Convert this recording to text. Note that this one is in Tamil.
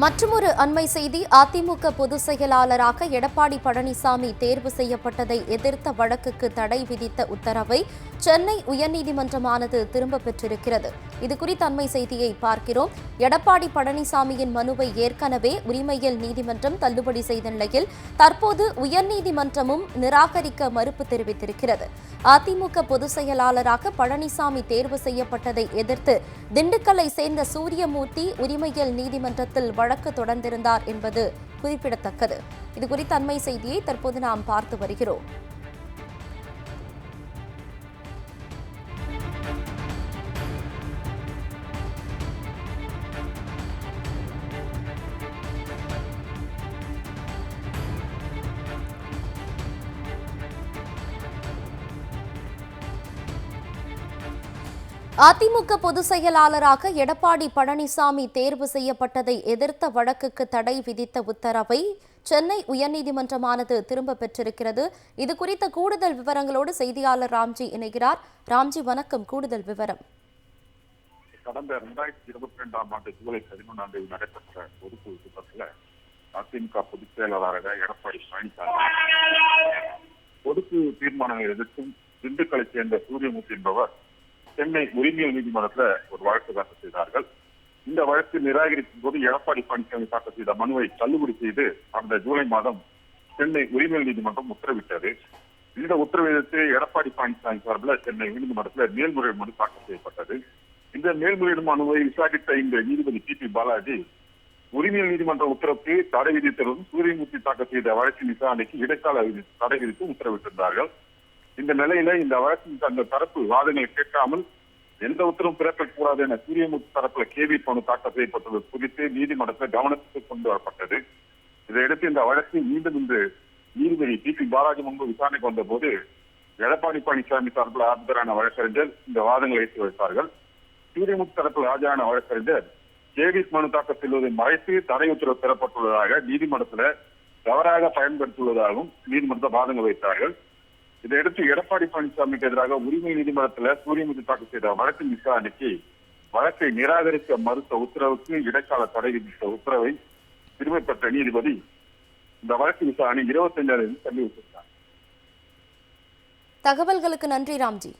மற்றுமொரு அண்மை செய்தி அதிமுக பொதுச் செயலாளராக எடப்பாடி பழனிசாமி தேர்வு செய்யப்பட்டதை எதிர்த்த வழக்குக்கு தடை விதித்த உத்தரவை சென்னை உயர்நீதிமன்றமானது திரும்பப் பெற்றிருக்கிறது. இதுகுறித்த அண்மை செய்தியை பார்க்கிறோம். எடப்பாடி பழனிசாமியின் மனுவை ஏற்கனவே உரிமையல் நீதிமன்றம் தள்ளுபடி செய்த நிலையில் தற்போது உயர்நீதிமன்றமும் நிராகரிக்க மறுப்பு தெரிவித்திருக்கிறது. அதிமுக பொதுச் செயலாளராக பழனிசாமி தேர்வு செய்யப்பட்டதை எதிர்த்து திண்டுக்கல்லை சேர்ந்த சூரியமூர்த்தி உரிமையல் நீதிமன்றத்தில் வழக்கு தொடர்ந்திருந்தார் என்பது குறிப்பிடத்தக்கது. இது குறித்த அண்மை செய்தியை தற்போது நாம் பார்த்து வருகிறோம். அதிமுக பொதுச் செயலாளராக எடப்பாடி பழனிசாமி தேர்வு செய்யப்பட்டதை எதிர்த்த வழக்குக்கு தடை விதித்த உத்தரவை சென்னை உயர்நீதிமன்றமானது திரும்ப பெற்றிருக்கிறது. இது குறித்த கூடுதல் விவரங்களோடு செய்தியாளர் ராம்ஜி இணைகிறார். ராம்ஜி வணக்கம். கூடுதல் விவரம். கடந்த இரண்டாயிரத்தி இருபத்தி ரெண்டாம் ஆண்டு ஜூலை பதினொன்றாம் தேதி நடைபெற்ற பொதுக்குழு கூட்டத்தில் அதிமுக பொதுச் செயலாளராக எடப்பாடி பழனிசாமி பொதுக்குழு தீர்மானங்களை எதிர்த்தும் திண்டுக்கலை சேர்ந்த சூரியமூர்த்தி என்பவர் சென்னை உரிமையல் நீதிமன்றத்தில் ஒரு வழக்கு தாக்கல் செய்தார்கள். இந்த வழக்கு நிராகரிக்கும் போது எடப்பாடி பழனிசாமி தாக்கல் செய்த மனுவை தள்ளுபடி செய்து அந்த ஜூலை மாதம் சென்னை உரிமையல் நீதிமன்றம் உத்தரவிட்டது. இந்த உத்தரவிதத்தை எடப்பாடி பழனிசாமி சார்பில் சென்னை உயர்நீதிமன்றத்தில் மேல்முறையீடு மனு தாக்கல் செய்யப்பட்டது. இந்த மேல்முறையீடு மனுவை விசாரித்த இந்த நீதிபதி டி பி பாலாஜி உரிமையல் நீதிமன்ற உத்தரவுக்கு தடை விதித்ததும் சூரியமூர்த்தி தாக்கல் செய்த வழக்கின் விசாரணைக்கு இடைக்கால தடை விதித்து உத்தரவிட்டிருந்தார்கள். இந்த நிலையில இந்த வழக்கின் அந்த தரப்பு வாதங்களை கேட்காமல் எந்த உத்தரவும் பிறப்பிக்கக்கூடாது என சூரியமுத்து தரப்புல கேவி மனு தாக்கல் செய்யப்பட்டது குறித்து நீதிமன்றத்தில் கவனத்துக்கு கொண்டு வரப்பட்டது. இதையடுத்து இந்த வழக்கு மீண்டும் இன்று நீதிபதி டி பி பாலாஜி முன்பு விசாரணைக்கு வந்த போது எடப்பாடி பழனிசாமி சார்பில் ஆஜரான வழக்கறிஞர் இந்த வாதங்களை ஏற்றி வைத்தார்கள். சூரியமுத்து தரப்பில் ஆஜரான வழக்கறிஞர் கேவிஸ் மனு தாக்கல் செல்வதை மறைத்து தடை உத்தரவு பெறப்பட்டுள்ளதாக நீதிமன்றத்தில் தவறாக பயன்படுத்தியுள்ளதாகவும் நீதிமன்ற வாதங்கள் வைத்தார்கள். இதையடுத்து எடப்பாடி பழனிசாமிக்கு எதிராக உரிமை நீதிமன்றத்தில் சூரியமுதி தாக்கல் செய்த வழக்கின் விசாரணைக்கு வழக்கை நிராகரிக்க மறுத்த உத்தரவுக்கு இடைக்கால தடை விதித்த உத்தரவை திரும்ப பெற்ற நீதிபதி இந்த வழக்கு விசாரணை இருபத்தி தேதி தள்ளி வைத்திருந்தார் தகவல்களுக்கு நன்றி ராம்ஜி.